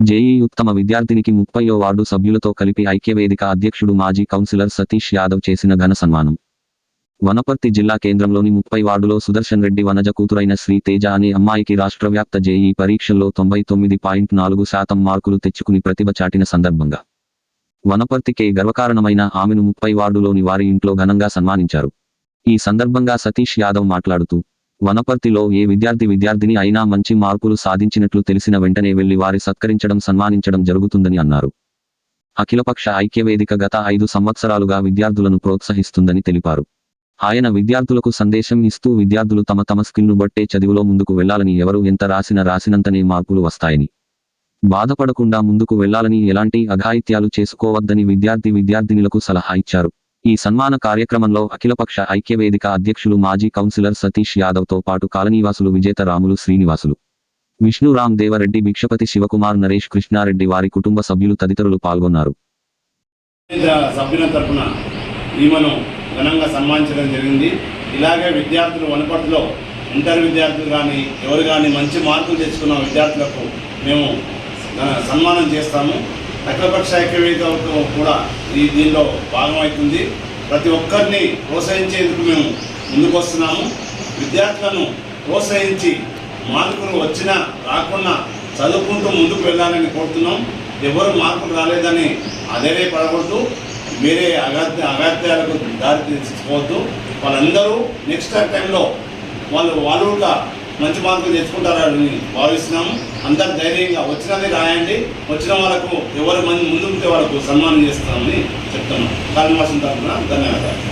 JEE ఉత్తమ విద్యార్థినికి ముప్పయో ward సభ్యులతో కలిపి ఐక్యవేదిక అధ్యక్షుడు మాజీ కౌన్సిలర్ సతీష్ యాదవ్ చేసిన ఘన సన్మానం. వనపర్తి జిల్లా కేంద్రంలోని ముప్పై వార్డులో సుదర్శన్ రెడ్డి వనజ కూతురైన శ్రీ తేజ అనే అమ్మాయికి రాష్ట్రవ్యాప్త జేఈ పరీక్షల్లో తొంభై తొమ్మిది పాయింట్ నాలుగు శాతం మార్కులు తెచ్చుకుని ప్రతిభ చాటిన సందర్భంగా. వనపర్తికే గర్వకారణమైన ఆమెను ముప్పై వార్డులోని వారి ఇంట్లో ఘనంగా సన్మానించారు. ఈ సందర్భంగా సతీష్ యాదవ్ మాట్లాడుతూ వనపర్తిలో ఏ విద్యార్థి విద్యార్థిని అయినా మంచి మార్కులు సాధించినట్లు తెలిసిన వెంటనే వెళ్ళి వారి సత్కరించడం సన్మానించడం జరుగుతుందని అన్నారు. అఖిలపక్ష ఐక్యవేదిక గత ఐదు సంవత్సరాలుగా విద్యార్థులను ప్రోత్సహిస్తుందని తెలిపారు. ఆయన విద్యార్థులకు సందేశం ఇస్తూ విద్యార్థులు తమ తమ స్కిల్ను బట్టే చదువులో ముందుకు వెళ్ళాలని ఎవరు ఎంత రాసినా రాసినంతనే మార్పులు వస్తాయని. బాధపడకుండా ముందుకు వెళ్ళాలని ఎలాంటి అఘాయిత్యాలు చేసుకోవద్దని విద్యార్థి విద్యార్థినులకు సలహా ఇచ్చారు. ఈ సన్మాన కార్యక్రమంలో అఖిలపక్ష ఐక్యవేదిక అధ్యక్షులు మాజీ కౌన్సిలర్ సతీష్ యాదవ్తో పాటు కాలనీవాసులు విజేత రాములు శ్రీనివాసులు. విష్ణురామ్ దేవరెడ్డి భిక్షపతి శివకుమార్ నరేష్ కృష్ణారెడ్డి వారి కుటుంబ సభ్యులు తదితరులు పాల్గొన్నారు. సభ్యుల తరఫున ఈమెను ఘనంగా సన్మానించడం జరిగింది. ఇలాగే విద్యార్థులు వనపర్తిలో ఇంటర్ విద్యార్థులు కానీ ఎవరు కానీ మంచి మార్కులు తెచ్చుకున్న విద్యార్థులకు మేము సన్మానం చేస్తాము. అఖిలపక్ష ఐక్యవేదికతో కూడా ఈ దీనిలో భాగమవుతుంది ప్రతి ఒక్కరిని ప్రోత్సహించేందుకు మేము ముందుకు వస్తున్నాము విద్యార్థులను ప్రోత్సహించి మార్కులు వచ్చినా రాకుండా చదువుకుంటూ ముందుకు వెళ్ళాలని కోరుతున్నాం. ఎవరు మార్కులు రాలేదని అదే పడకూడదు వేరే అగాధ్య అగాధ్యాలకు దారి తీసుకోవద్దు. వాళ్ళందరూ నెక్స్ట్ టైంలో వాళ్ళు వాళ్ళు కూడా మంచి మార్కులు తెచ్చుకుంటారని భావిస్తున్నాము. అందరు ధైర్యంగా వచ్చినది రాయండి. వచ్చిన వాళ్ళకు ఎవరు మంది ముందుంటే వాళ్ళకు సన్మానం చేస్తామని చెప్తున్నాం. కాళీవాసం తరఫున ధన్యవాదాలు.